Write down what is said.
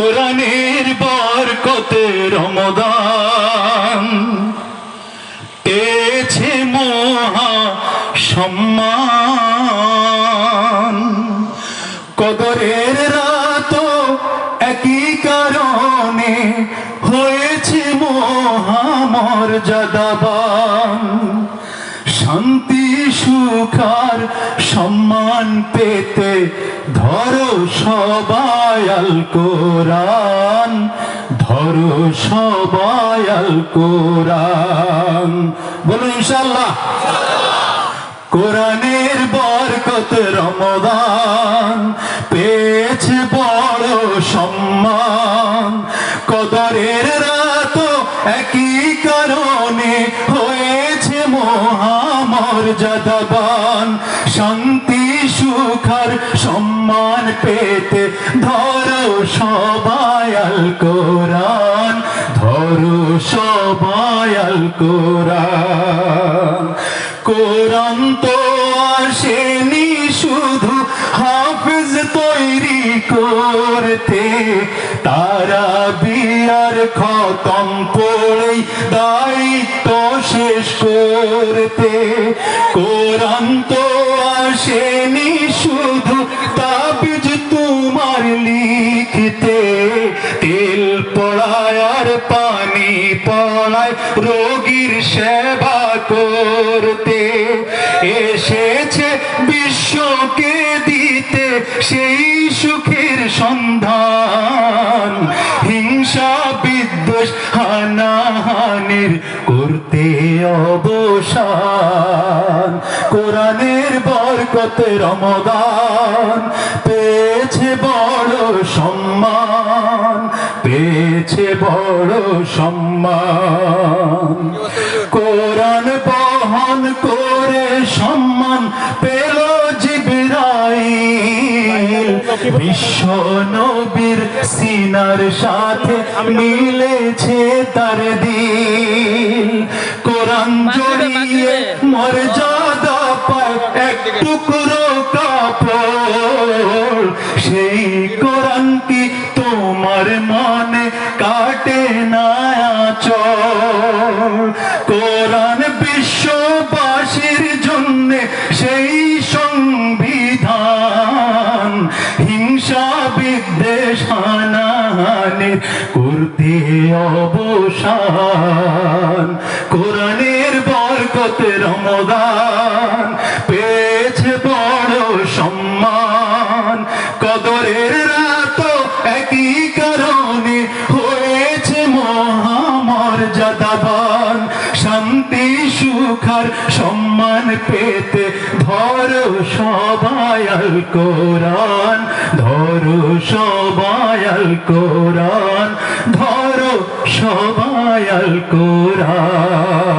কোরআনের বরকতে রমদান পেয়েছে মহা সম্মান। কদরের রাত একই কারণে হয়েছে মহামর্যাদাবান শান্তি সুখার সম্মান পেতে ধরো সবাই আল কোরআন, ধরো সবাই আল কোরআন। বলুন ইনশাল্লাহ কোরআনের বরকত রমদান, পেয়েছে বড় সম্মান। কদরের মহামর্যাদাবান শান্তি সুখার সম্মান পেতে ধরো সবাই আল কোরআন, ধরো সবাই আল কোরআন। কোরআন তো আসেনি শুধু হাফিজ তৈরি করতে তারা বিয়ার খতম দায়িত্ব শেষ করতে কোরআন তো আসেনি শুধু তাবিজ তোমার লিখতে। তেল পড়ায় আর পানি পড়ায় রোগীর সেবা করতে। এসেছে বিশ্বকে দিতে সেই সুখের সন্ধান। বিদ্বেষ হানাহানির করতে অবসান। কোরআনের বরকত রমদান। পেয়েছে বড় সম্মান, পেয়েছে বড় সম্মান। কোরআন বহন করে সম্মান বিশ্ব নবীর সিনার সাথে মিলেছে তার দিন। কোরআন জড়িয়ে মর্যাদা পায় এক টুকরো কাপড়। সেই কোরআন কি তোমার মনে কাটে না? বিদ্বেষ করতে অবসান, কোরআনের বরকত রমদান পেয়েছে বড় সম্মান, কদরের রাত একই কারণে হয়েছে মহামর্যাদাবান। শান্তি সুখার সম্মান পেতে ধরো সবায়াল কোরআন ধরো সবায়াল কোরআন ধরো সবায়াল কোরআন।